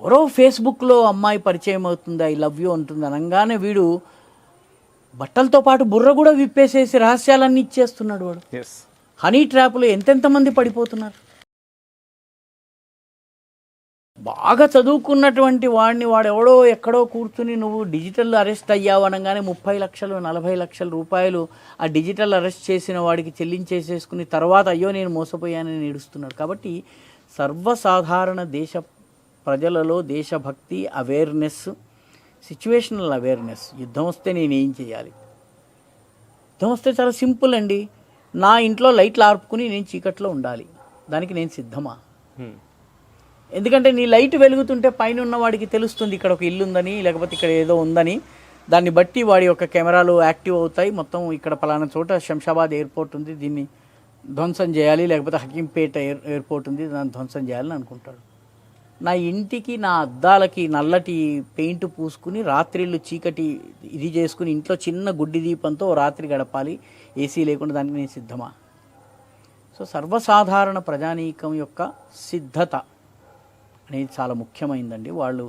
ఎవరో ఫేస్బుక్లో అమ్మాయి పరిచయం అవుతుంది ఐ లవ్ యూ అంటుంది అనగానే వీడు బట్టలతో పాటు బుర్ర కూడా విప్పేసేసి రహస్యాలన్నీ ఇచ్చేస్తున్నాడు వాడు. హనీ ట్రాప్లో ఎంతెంతమంది పడిపోతున్నారు? బాగా చదువుకున్నటువంటి వాడిని వాడు ఎవడో ఎక్కడో కూర్చుని నువ్వు డిజిటల్ అరెస్ట్ అయ్యావు అనగానే ముప్పై లక్షలు నలభై లక్షల రూపాయలు ఆ డిజిటల్ అరెస్ట్ చేసిన వాడికి చెల్లించేసేసుకుని తర్వాత అయ్యో నేను మోసపోయానని ఏడుస్తున్నాడు. కాబట్టి సర్వసాధారణ దేశ ప్రజలలో దేశభక్తి అవేర్నెస్ సిచ్యువేషనల్ అవేర్నెస్ యుద్ధం వస్తే నేను ఏం చేయాలి? యుద్ధం వస్తే చాలా సింపుల్ అండి. నా ఇంట్లో లైట్లు ఆర్పుకుని నేను చీకట్లో ఉండాలి. దానికి నేను సిద్ధమా? ఎందుకంటే నీ లైట్ వెలుగుతుంటే పైన ఉన్న వాడికి తెలుస్తుంది ఇక్కడ ఒక ఇల్లు ఉందని లేకపోతే ఇక్కడ ఏదో ఉందని. దాన్ని బట్టి వాడి యొక్క కెమెరాలు యాక్టివ్ అవుతాయి. మొత్తం ఇక్కడ పలానా చోట శంషాబాద్ ఎయిర్పోర్ట్ ఉంది. దీన్ని ధ్వంసం చేయాలి. లేకపోతే హకీంపేట ఎయిర్ ఎయిర్పోర్ట్ ఉంది. దాన్ని ధ్వంసం చేయాలని అనుకుంటాడు. నా ఇంటికి నా అద్దాలకి నల్లటి పెయింట్ పూసుకుని రాత్రిళ్ళు చీకటి ఇది చేసుకుని ఇంట్లో చిన్న గుడ్డి దీపంతో ఓ రాత్రి గడపాలి. ఏసీ లేకుండా దానికి నేను సిద్ధమా? సో సర్వసాధారణ ప్రజానీకం యొక్క సిద్ధత అనేది చాలా ముఖ్యమైందండి. వాళ్ళు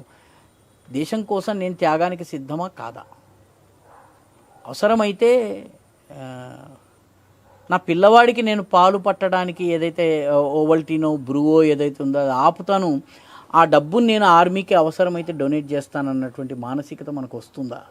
దేశం కోసం నేను త్యాగానికి సిద్ధమా కాదా? అవసరమైతే నా పిల్లవాడికి నేను పాలు పట్టడానికి ఏదైతే ఓవల్టీనో బ్రూవో ఏదైతే ఉందో అది ఆపుతాను. ఆ డబ్బుని నేను ఆర్మీకి అవసరమైతే డొనేట్ చేస్తానన్నటువంటి మానసికత మనకు వస్తుందా?